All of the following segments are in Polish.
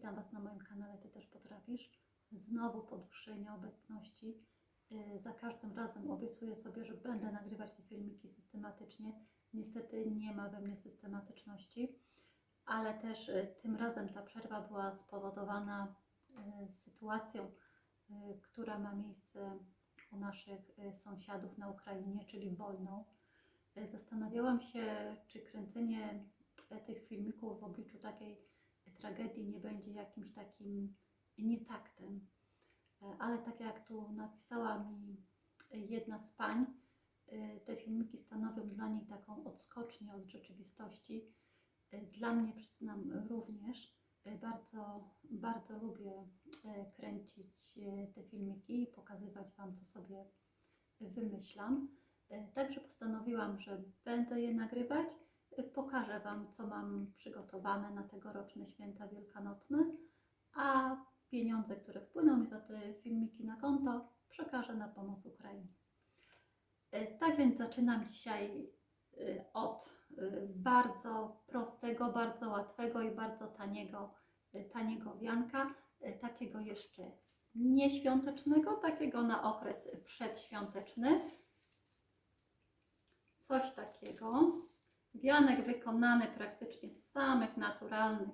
witam Was na moim kanale Ty też potrafisz. Znowu po dłuższej nieobecności. Yy, Za każdym razem obiecuję sobie, że będę nagrywać te filmiki systematycznie. Niestety nie ma we mnie systematyczności, ale też yy, tym razem ta przerwa była spowodowana yy, sytuacją, która ma miejsce u naszych sąsiadów na Ukrainie, czyli wojną. Zastanawiałam się, czy kręcenie e, tych filmików w obliczu takiej tragedii nie będzie jakimś takim nietaktem. E, Ale tak jak tu napisała mi jedna z pań, e, te filmiki stanowią dla niej taką odskocznię od rzeczywistości. E, Dla mnie, przyznam, również bardzo, bardzo lubię kręcić te filmiki i pokazywać Wam, co sobie wymyślam. Także postanowiłam, że będę je nagrywać. Pokażę Wam, co mam przygotowane na tegoroczne święta wielkanocne, a pieniądze, które wpłyną mi za te filmiki na konto, przekażę na pomoc Ukrainie. E, Tak więc zaczynam dzisiaj e, od e, bardzo prostego, bardzo łatwego i bardzo taniego, taniego wianka, takiego jeszcze nieświątecznego, takiego na okres przedświąteczny. Coś takiego. Wianek wykonany praktycznie z samych naturalnych,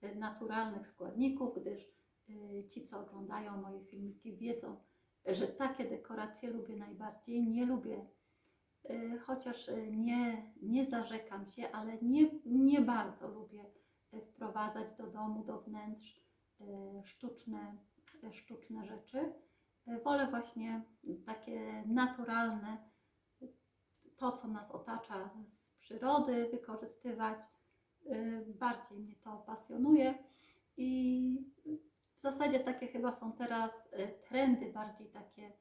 e, naturalnych składników, gdyż e, ci, co oglądają moje filmiki, wiedzą, że takie dekoracje lubię najbardziej. Nie lubię, e, chociaż nie, nie zarzekam się, ale nie, nie bardzo lubię wprowadzać do domu, do wnętrz sztuczne, sztuczne rzeczy. Wolę właśnie takie naturalne, to co nas otacza przyrody, wykorzystywać. Y, Bardziej mnie to pasjonuje i w zasadzie takie chyba są teraz y, trendy bardziej takie y,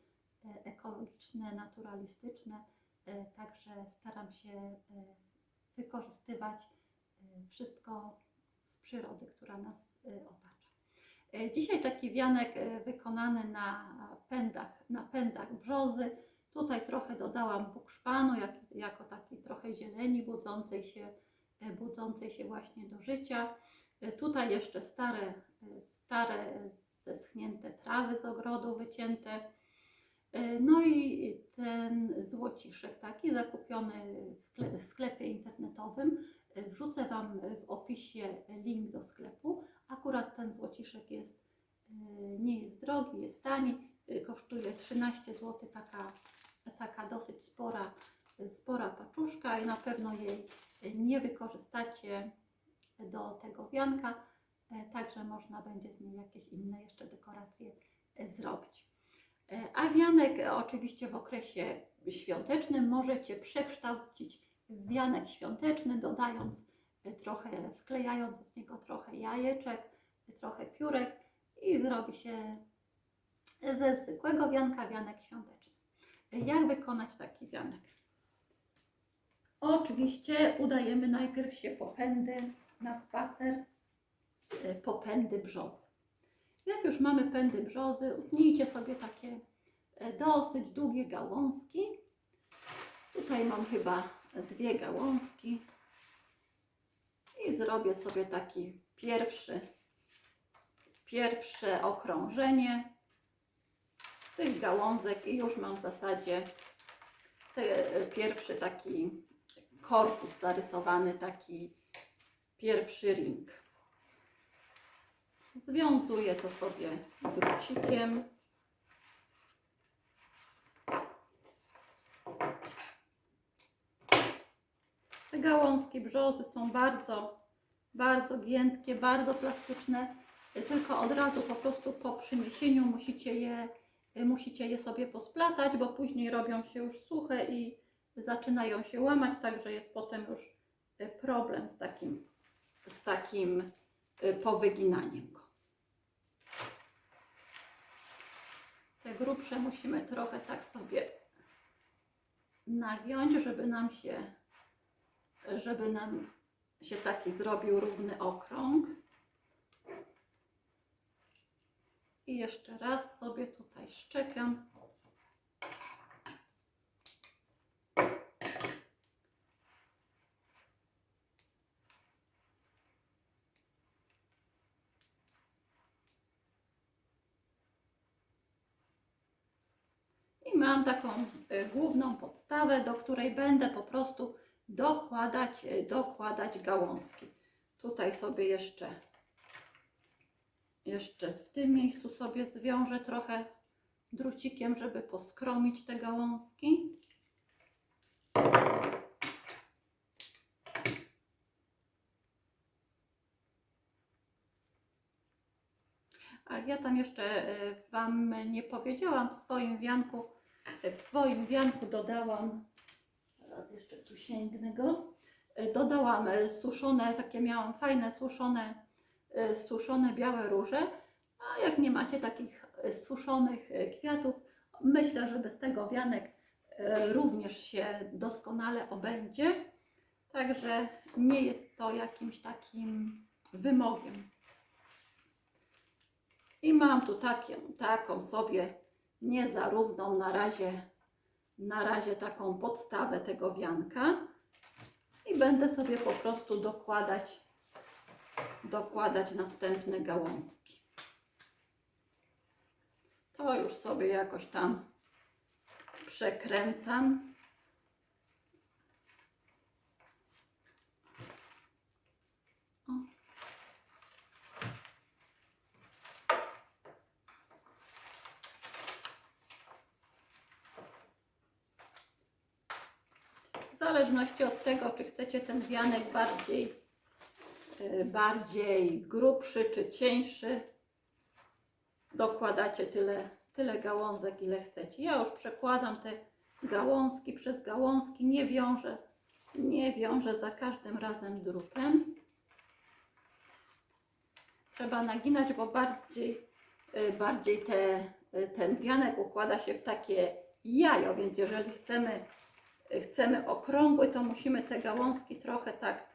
ekologiczne, naturalistyczne. Także staram się wykorzystywać wszystko z przyrody, która nas otacza. Dzisiaj taki wianek wykonany na pędach, na pędach brzozy. Tutaj trochę dodałam bukszpanu, jak, jako takiej trochę zieleni budzącej się, e, budzącej się właśnie do życia. E, Tutaj jeszcze stare, e, stare zeschnięte trawy z ogrodu wycięte. No i ten złociszek taki zakupiony w kle- w sklepie internetowym. Wrzucę Wam w opisie link do sklepu. Akurat ten złociszek jest, nie jest drogi, jest tani. Kosztuje 13 zł taka taka dosyć spora, spora paczuszka i na pewno jej nie wykorzystacie do tego wianka, e, także można będzie z niej jakieś inne jeszcze dekoracje e, zrobić. E, A wianek oczywiście w okresie świątecznym możecie przekształcić w wianek świąteczny, dodając trochę, wklejając w niego trochę jajeczek, trochę piórek i zrobi się ze zwykłego wianka wianek świąteczny. Jak wykonać taki wianek? Oczywiście udajemy najpierw się popędy na spacer, e, popędy brzozy. Jak już mamy pędy brzozy, utnijcie sobie takie e, dosyć długie gałązki. Tutaj mam chyba dwie gałązki i zrobię sobie taki pierwszy, pierwsze okrążenie tych gałązek i już mam w zasadzie pierwszy taki korpus zarysowany, taki pierwszy ring. Związuję to sobie drucikiem. Te gałązki brzozy są bardzo, bardzo giętkie, bardzo plastyczne. Tylko od razu po prostu po przyniesieniu musicie je, musicie je sobie posplatać, bo później robią się już suche i zaczynają się łamać, także jest potem już y, problem z takim, z takim y, powyginaniem go. Te grubsze musimy trochę tak sobie nagiąć, żeby nam się, żeby nam się taki zrobił równy okrąg. I jeszcze raz sobie tutaj szczekam. I mam taką y, główną podstawę, do której będę po prostu dokładać, y, dokładać gałązki. Tutaj sobie jeszcze jeszcze w tym miejscu sobie zwiążę trochę drucikiem, żeby poskromić te gałązki. A ja tam jeszcze y, Wam nie powiedziałam w swoim wianku, w swoim wianku dodałam, teraz jeszcze tu sięgnę go, y, dodałam suszone, takie miałam fajne suszone, suszone białe róże, a jak nie macie takich y, suszonych y, kwiatów, myślę, że bez tego wianek również się doskonale obędzie, także nie jest to jakimś takim wymogiem. I mam tu takie, taką sobie niezarówną na razie, na razie taką podstawę tego wianka. I będę sobie po prostu dokładać, dokładać następne gałązki. To już sobie jakoś tam przekręcam. W zależności od tego, czy chcecie ten wianek bardziej, bardziej grubszy czy cieńszy, dokładacie tyle, tyle gałązek, ile chcecie. Ja już przekładam te gałązki przez gałązki, nie wiążę, nie wiążę za każdym razem drutem. Trzeba naginać, bo bardziej, y, bardziej te, y, ten wianek układa się w takie jajo, więc jeżeli chcemy chcemy okrągły, to musimy te gałązki trochę tak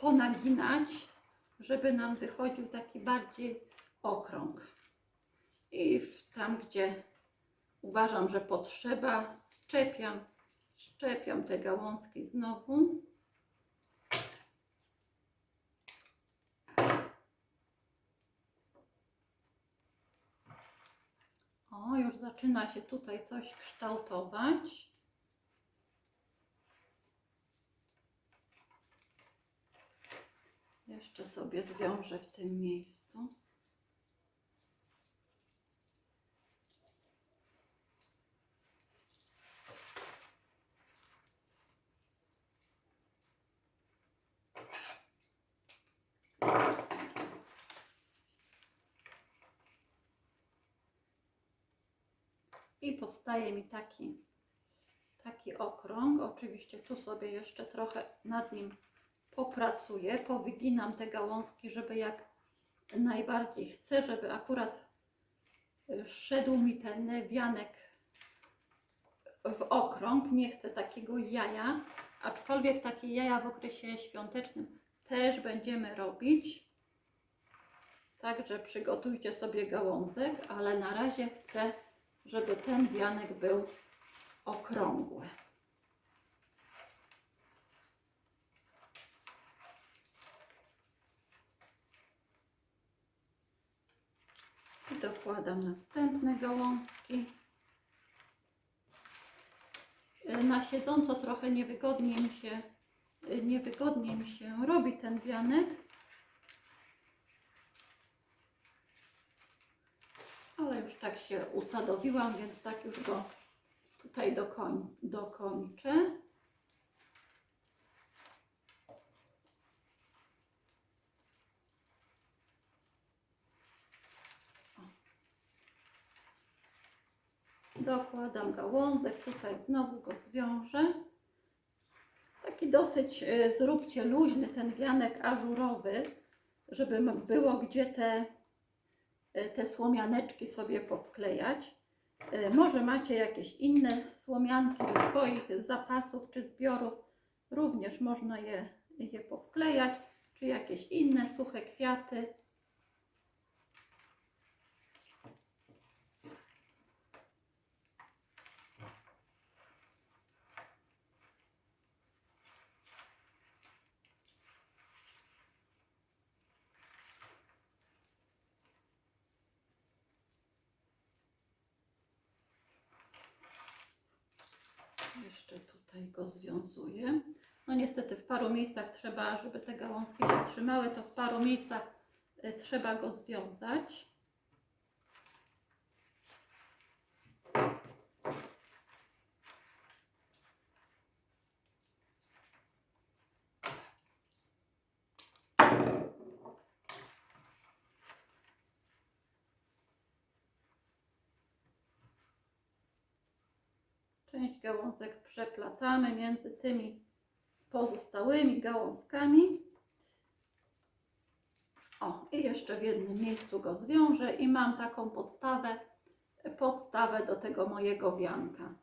ponaginać, żeby nam wychodził taki bardziej okrąg. I tam, gdzie uważam, że potrzeba, szczepiam, szczepiam te gałązki znowu. O, już zaczyna się tutaj coś kształtować. Jeszcze sobie zwiążę w tym miejscu. I powstaje mi taki, taki okrąg. Oczywiście tu sobie jeszcze trochę nad nim popracuję, powyginam te gałązki, żeby jak najbardziej chcę, żeby akurat y, szedł mi ten wianek w okrąg. Nie chcę takiego jaja, aczkolwiek takie jaja w okresie świątecznym też będziemy robić. Także przygotujcie sobie gałązek, ale na razie chcę, żeby ten wianek był okrągły. I dokładam następne gałązki. Y, Na siedząco trochę niewygodnie mi się, y, niewygodnie mi się robi ten wianek. Ale już tak się usadowiłam, więc tak już go tutaj dokoń, dokończę. Dokładam gałązek, tutaj znowu go zwiążę. Taki dosyć y, zróbcie luźny ten wianek ażurowy, żeby było gdzie te, y, te słomianeczki sobie powklejać. Y, Może macie jakieś inne słomianki ze swoich zapasów czy zbiorów, również można je, je powklejać, czy jakieś inne suche kwiaty. Jeszcze tutaj go związuję. No niestety w paru miejscach trzeba, żeby te gałązki się trzymały, to w paru miejscach y, trzeba go związać. Gałązek przeplatamy między tymi pozostałymi gałązkami. O, i jeszcze w jednym miejscu go zwiążę i mam taką podstawę, podstawę do tego mojego wianka.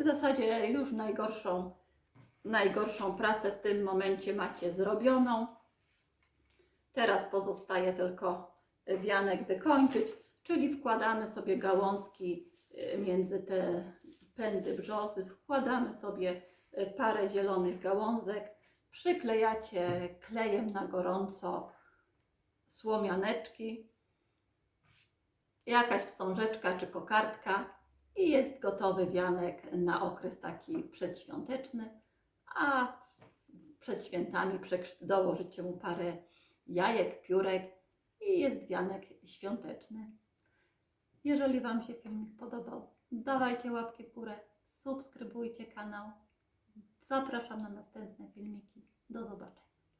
W zasadzie już najgorszą, najgorszą pracę w tym momencie macie zrobioną. Teraz pozostaje tylko wianek wykończyć, czyli wkładamy sobie gałązki y, między te pędy brzozy, wkładamy sobie y, parę zielonych gałązek, przyklejacie klejem na gorąco słomianeczki, jakaś wstążeczka czy kokardka i jest gotowy wianek na okres taki przedświąteczny, a przed świętami dołożycie mu parę jajek, piórek i jest wianek świąteczny. Jeżeli Wam się filmik podobał, dawajcie łapkę w górę, subskrybujcie kanał. Zapraszam na następne filmiki. Do zobaczenia.